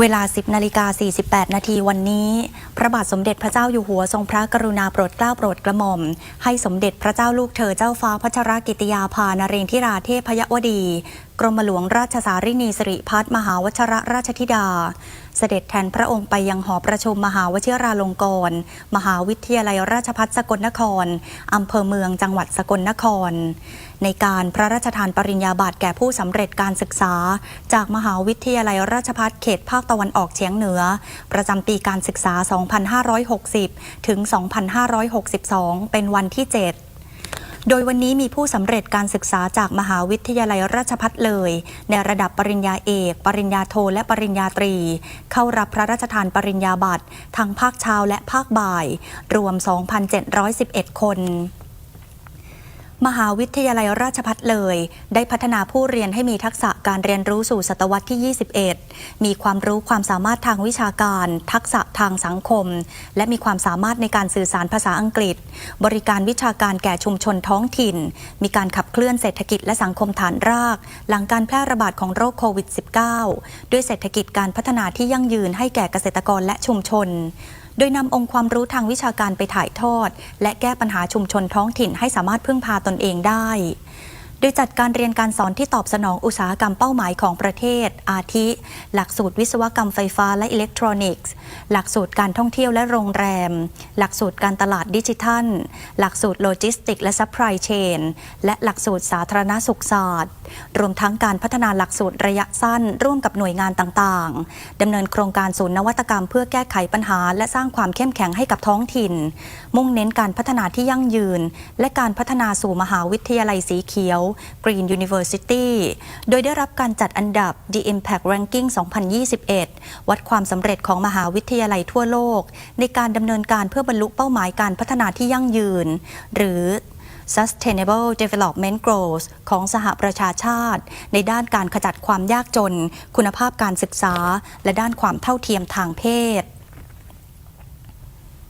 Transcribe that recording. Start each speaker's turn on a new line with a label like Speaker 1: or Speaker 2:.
Speaker 1: เวลา 10นาฬิกา48 นาทีวันนี้ พระบาทสมเด็จพระเจ้าอยู่หัวทรงพระกรุณาโปรดเกล้าโปรดกระหม่อม ให้สมเด็จพระเจ้าลูกเธอเจ้าฟ้าพัชรกิติยาภานเรนทิราเทพยวดีกรมหลวงราชสารินีสิริพัฒมหาวชรราชธิดา เสด็จแทนพระองค์ไปยังหอประชุมมหาวชิราลงกรณ์มหาวิทยาลัยราชภัฏสกลนคร อำเภอเมืองจังหวัดสกลนคร ในการพระราชทานปริญญาบัตรแก่ผู้สำเร็จการศึกษา จากมหาวิทยาลัยราชภัฏเขตภาคตะวันออกเฉียงเหนือ ประจำปีการศึกษา 2560 ถึง 2562 เป็นวันที่ 7 โดยวันนี้มีผู้สำเร็จการศึกษาจากมหาวิทยาลัยราชพัฒเลย ในระดับปริญญาเอก ปริญญาโทและปริญญาตรี เข้ารับพระราชทานปริญญาบัตรทั้งภาคเช้าและภาคบ่าย รวม 2,711 คน มหาวิทยาลัยราชภัฏเลย ได้พัฒนาผู้เรียนให้มีทักษะการเรียนรู้สู่ศตวรรษที่ 21 มีความรู้ความสามารถทางวิชาการ ทักษะทางสังคม และมีความสามารถในการสื่อสารภาษาอังกฤษ บริการวิชาการแก่ชุมชนท้องถิ่น มีการขับเคลื่อนเศรษฐกิจและสังคมฐานราก หลังการแพร่ระบาดของโรคโควิด -19 ด้วยเศรษฐกิจการพัฒนาที่ยั่งยืนให้แก่เกษตรกรและชุมชน โดยนำองค์ความรู้ทางวิชาการไปถ่ายทอด และแก้ปัญหาชุมชนท้องถิ่นให้สามารถพึ่งพาตนเองได้ ดยจัดการเรียนการสอนที่ตอบสนองอุตสาหกรรมเป้าหมายของประเทศ อาทิ หลักสูตรวิศวกรรมไฟฟ้าและอิเล็กทรอนิกส์ หลักสูตรการท่องเที่ยวและโรงแรม หลักสูตรการตลาดดิจิทัล หลักสูตรโลจิสติกและซัพพลายเชน และหลักสูตรสาธารณสุขศาสตร์ รวมทั้งการพัฒนาหลักสูตรระยะสั้น ร่วมกับหน่วยงานต่างๆ ดำเนินโครงการศูนย์นวัตกรรม เพื่อแก้ไขปัญหา และสร้างความเข้มแข็งให้กับท้องถิ่น มุ่งเน้นการพัฒนาที่ยั่งยืน และการพัฒนาสู่มหาวิทยาลัยสีเขียว Green University โดยได้รับการจัดอันดับ The Impact Ranking 2021 วัดความสำเร็จของมหาวิทยาลัยทั่วโลก ในการดำเนินการเพื่อบรรลุเป้าหมายการพัฒนาที่ยั่งยืน หรือ Sustainable Development Goals ของสหประชาชาติ ในด้านการขจัดความยากจน คุณภาพการศึกษา และด้านความเท่าเทียมทางเพศ